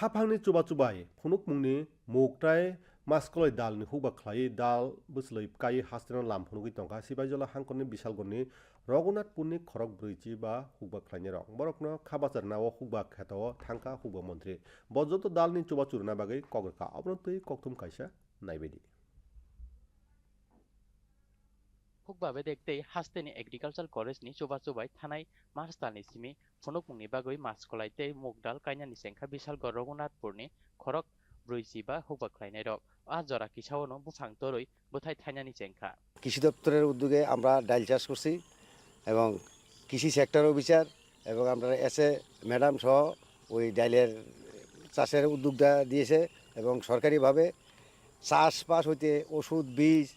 हाफांनि चुबा चुबाय फुनुक मुंनि मुक्ताय मास्कलय दालनि हुबा ख्लाय दाल बुसलै काय हास्टेनाव लामफुनुगै तंका सिबायजला हांकरनि बिशालगननि रघुनाथपुरनि खरक ब्रैजि बा हुबा ख्लायनि रक बरकनो खाबाजार नाव हुबा खेताव थांका हुबा मन्त्रि बजत दालनि चुबा चुरना बागै कगरका अब्रन तै कक्तुम कायसा नायबायदि হুকবাবে দেখতেই হাস্তেনি এগ্রিকালচার কলেজ কলেজনি চুবা চুবাই থানাই মার্চদালনি সিমি ফনুকমুংনি বাগৈ মাসকলাইতে মুগদাল কাইনানি সেংখা বিশালগড় রঘুনাথপুরনি খরক ব্রৈজিবা হুকবা খ্লাইনাই রক। আ জরা কিসাওনো বুফাং তরই বুথাই থাইনানি চেংখা কৃষি দপ্তরের উদ্যোগে আমরা ডাল চাষ করছি এবং কৃষি সেক্টর অফিসার এবং আমরা এসে ম্যাডাম সহ ওই ডাইলের চাষের উদ্যোগটা দিয়েছে এবং সরকারিভাবে চাষবাস হইতে ওষুধ, বীজ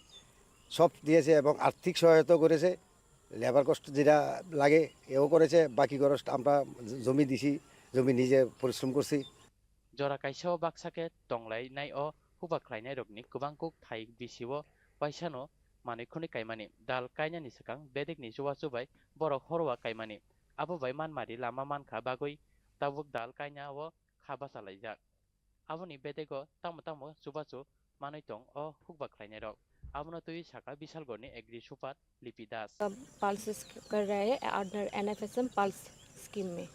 সব দিয়েছে এবং আর্থিক সহায়তা করেছে। লেবার কষ্ট যেটা লাগে, এও করেছে। বাকি খরচ আমরা জমি দিছি, জমি নিজে পরিশ্রম করছি। জরা কাইসাও বাক্সাকে টংলাই নাই অ হুবা খ্লাইনাই রকনি কুবাংকুক থাই বিসিও পাইসানো মানিক্ষনি কাইমানি। দাল কাইনানি সেকাং বেদেকনি চুবা চুবাই বরক হরওয়া কাইমানি। আবুবাই মানমারি, লামা মানখা বাগৈ তাবুক দাল কাইনা ও খাবা চালাইজাক আবনি বেদেগ, তামো তামো চুবা চু মানৈ টং অ হুকবা খ্লাইনাই আবনো তুই সাকা বিশালগড়নি এগ্রি সুপাত লিপি দাস पल्स कर रहे हैं under N F S M pulse scheme में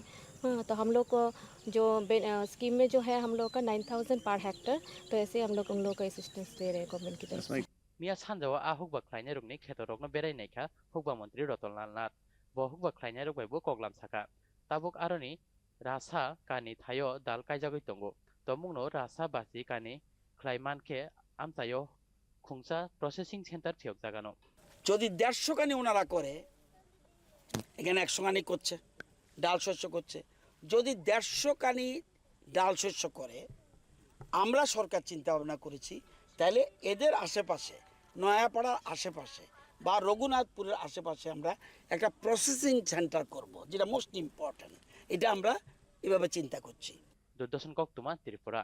हाँ तो हम लोग को जो बे- अ, स्कीम में जो है हम लोग का नाइन थाउजेंड पर हेक्टर तो ऐसे हम लोग उन लोग को असिस्टेंस दे रहे हैं गवर्नमेंट की तरफ से মিয়া সানজাও আ হুকবা খ্লাইনাই রকনি খেতরকনো বেড়াইনাইখা হুকবা মন্ত্রী রতনলাল নাথ ব হুকবা খ্লাইনাই রকবাইবো কগলাম সাকা তাবুক আরনি রাসা কানি থায় দাল কাইজাগৈ তঙ্গো তমুংনো রাসা বাসি কানি খ্লাইমানকে আমতায় খুংসা প্রসেসিং সেন্টার ফিয়ক জাগানো যদি দেড়শো কানি ওনারা করে এখানে একশো কানি করছে ডাল শস্য করছে। যদি দেড়শো কানি ডাল শস্য করে আমরা সরকার চিন্তা ভাবনা করেছি তাহলে এদের আশেপাশে নয়াপাড়ার আশেপাশে বা রঘুনাথপুরের আশেপাশে আমরা একটা প্রসেসিং সেন্টার করব যেটা মোস্ট ইম্পর্ট্যান্ট এটা আমরা এভাবে চিন্তা করছি। দুর্দর্শন কক্তুমা ত্রিপুরা।